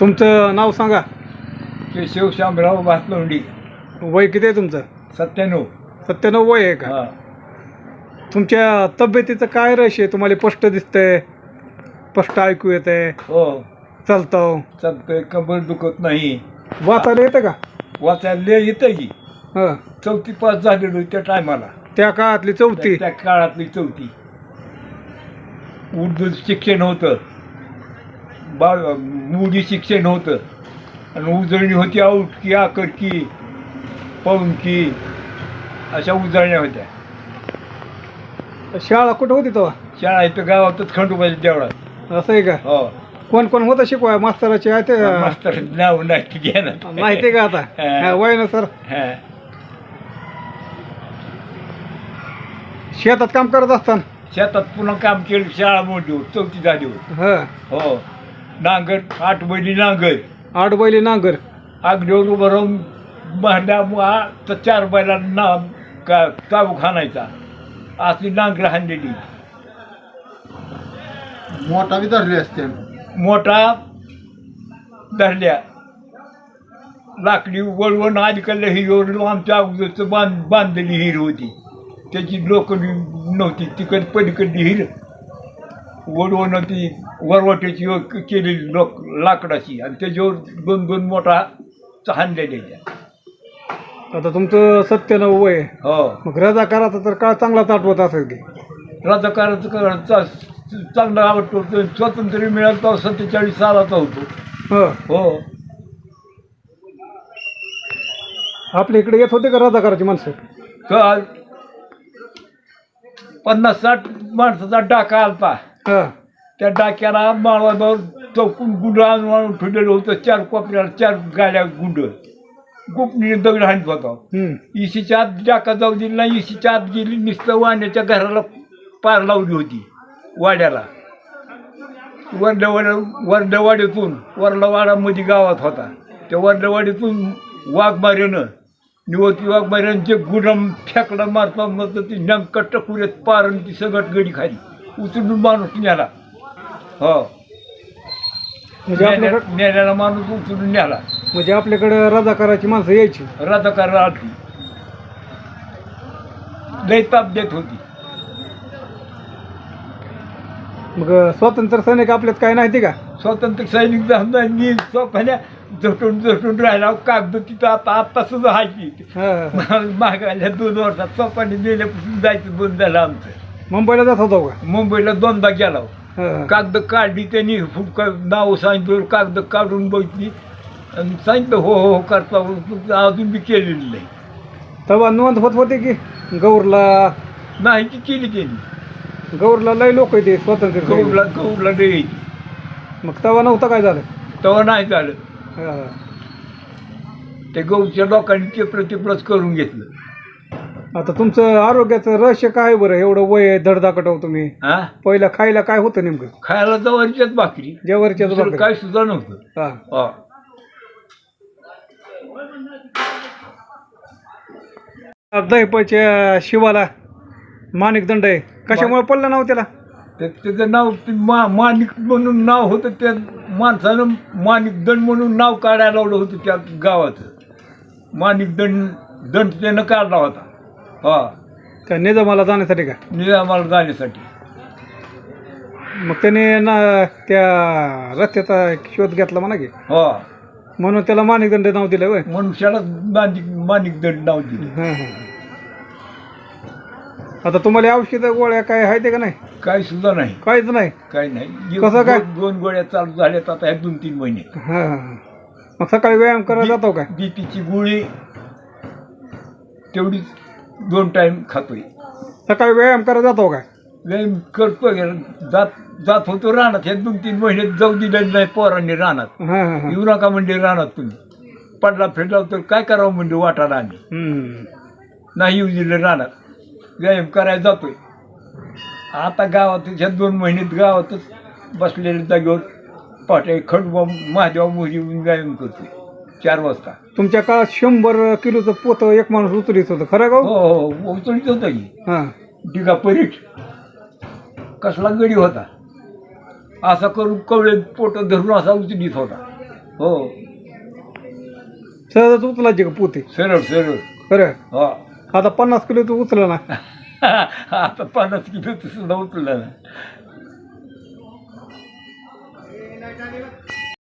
तुमचं नाव सांगा. केशव शामराव भातलोंडी. वय किती आहे तुमचं? सत्त्याण्णव. सत्त्याण्णव वय आहे का? हा. तुमच्या तब्येतीचं काय रहस्य आहे? तुम्हाला स्पष्ट दिसतंय स्पष्ट ऐकू येत आहे हो. चालतं चालतंय कंबर दुखत नाही. वाचायला येतं का? वाचायला येतं की. हं. चौथी पास झालेलो त्या टायमाला. त्या काळातली चौथी. त्या काळातली चौथी. उर्दू शिक्षण होतं. बा मोडी शिक्षण होतं. आणि उजळणी होती आऊटकी आकडकी पवनकी अशा उजळण्या होत्या. शाळा कुठं होती तेव्हा? शाळा इथं गावातच खंडोबाच्या देवळात. असं आहे का? हो. कोण कोण होतं शिकवाय? मास्तराचे आहे ते मास्तर नाव नाही घेणार माहिती आहे का आता? हा. हा, वय ना सर? हा. शेतात काम करत असताना? शेतात पुन्हा काम केलं शाळा मोठी होत चौथी झाली होत. हा. हो. नांगर आठ बैली नांगर. आठ बैली नांगर. आगडीवर उभं राहून भांड्या तर चार बैला ना का चाबूक हाणायचा असली नांगर हाणलेली. मोठा बी धरले असते. मोठा धरल्या. लाकडी वळवण अलीकडल्या हिरीवर आमच्या अगोदरचं बांध बांधलेली हिर होती. त्याची लोकडी नव्हती. तिकड पलीकडली हिर वडवण ती वरवट्याची व- केलेली लोक लाकडाची आणि त्याच्यावर दोन दोन मोठा हाणलेल्या आता तुमचं सत्त्याण्णव वय. आहे. हो. मग रजा करायचा तर काळ चांगलाच आठवत असेल की. राजकारणाचं करायचा चांगला आवडतो तो स्वातंत्र्य मिळालं तो सत्तेचाळीस सालाचा होतो. हो. हो. आपल्या इकडे येत होते का रजाकाराची माणसं? काल पन्नास साठ माणसाचा डाका आलता. त्या डाक्याला माळवावर चौकून गुंड आणून ठेवलेलं होतं. चार कोपऱ्याला चार गाड्या गुंड. गुपणीने दगड हाणत होता. इशीच्या आत डाका जाऊ दिली नाही. इशीच्या आत गेली नुसतं वाण्याच्या घराला पार लावली होती वाड्याला. वरडवाड्या वरडवाडीतून वरलावाडामध्ये गावात होता. त्या वरडवाडीतून वाघमाऱ्यानं निवती वाघमाऱ्यानं जे गुडम फेकडा मारता मग ती नेमकं टकुऱ्यात पार आणि ती सगळं गडी खाली. उचलून माणूस न्याला हो. म्हणजे आपल्याकडे नेल्याला माणूस उचलून न्याला म्हणजे आपल्याकडे रजाकाराची माणसं यायची. राधाकार आलती. लय ताप देत होती. मग स्वातंत्र्य सैनिक आपल्यात काय नाही ते का? स्वातंत्र्य सैनिक झाला सोपाल्या झटून झटून राहिला. कागद तिथं आता आता सुद्धा हायची. हा, हा. मागायला दोन वर्षात सोपाने गेल्यापासून जायचं बंद झालं आमचं. मुंबईला जात होता का? मुंबईला दोनदा गेला हा. कागद काढली त्यांनी फुटका नाव सांगितलं कागद काढून बघितली. आणि सांगितलं हो हो करता. पण अजून बी केलेली नाही. तेव्हा नोंद होत होते की गौरला? नाही ती केली त्यांनी. गौरला लय लोक येते स्वातंत्र्य सैनिक. गौरला गौरला द्यायची मग तेव्हा नव्हतं काय झालं? तेव्हा नाही झालं. हा. ते गौच्या लोकांनी ते प्रतिप्रत करून घेतलं. आता तुमचं आरोग्याचं रहस्य काय बरं? एवढं वय आहे, धडधाकट तुम्ही. हा? पहिला खायला काय होतं नेमकं? खायला जवारीच्याच भाकरी. जेवरच्या दुसरं काय सुद्धा नव्हतं. हा. हा. दहीपच्या शिवाला. माणिक दंड आहे. कशामुळे पडलं नाव त्याला? त्याचं नाव ते मा माणिक म्हणून नाव होतं त्या माणसानं माणिक दंड म्हणून नाव काढायला लावलं होतं त्या गावाचं. माणिक दंड दंड त्यानं काढला होता. हा. त्या निजामाला जाण्यासाठी का? निजामाला जाण्यासाठी मग त्याने ना त्या रस्त्याचा शोध घेतला म्हणा की. हा. म्हणून त्याला माणिक दंड नाव दिलं होय. मनुष्याला माणिक माणिक दंड नाव दिलं. हा, हा. आता तुम्हाला औषधं गोळ्या काय आहे ते का नाही? काही सुद्धा नाही. काहीच नाही. काही नाही. कसं काय? दोन- दोन गोळ्या चालू झाल्यात आता ह्या दोन तीन महिने. हा हा. मग सकाळी व्यायाम करायला जातो काय बीपीची गोळी तेवढीच दोन टाइम खातोय. सकाळी व्यायाम करायला जातो काय व्यायाम करतोय जात जात होतो रानात. ह्या दोन तीन महिने जाऊ दिलेलं नाही पोरांनी रानात. हा हा हा. येऊ नका म्हणजे रानात तुम्ही. पडला फेडला तर काय करावं म्हणजे वाटाला आम्ही. हम्म. नाही येऊ दिलं रानात. व्यायाम करायला जातोय. आता गावात ह्या दोन महिन्यात गावातच बसलेल्या जागेवर पाट्या खंडोबा महादेवा मोहरी व्यायाम करतोय. चार वाजता. तुमच्या काळात शंभर किलोचं पोत एक माणूस उचलीत होतं खरं का हो? हो? हो उचलीत होता की. हा. डिगा परीट. कसला गडी होता? असा करून कवळे पोट धरून असा उचलीत होता. हो. सहजच उचलायचे का पोते? सरळ सरळ. खरं? हो. आता पन्नास किलो तू उचलं ना. आता पन्नास किलो सुद्धा उचललं ना.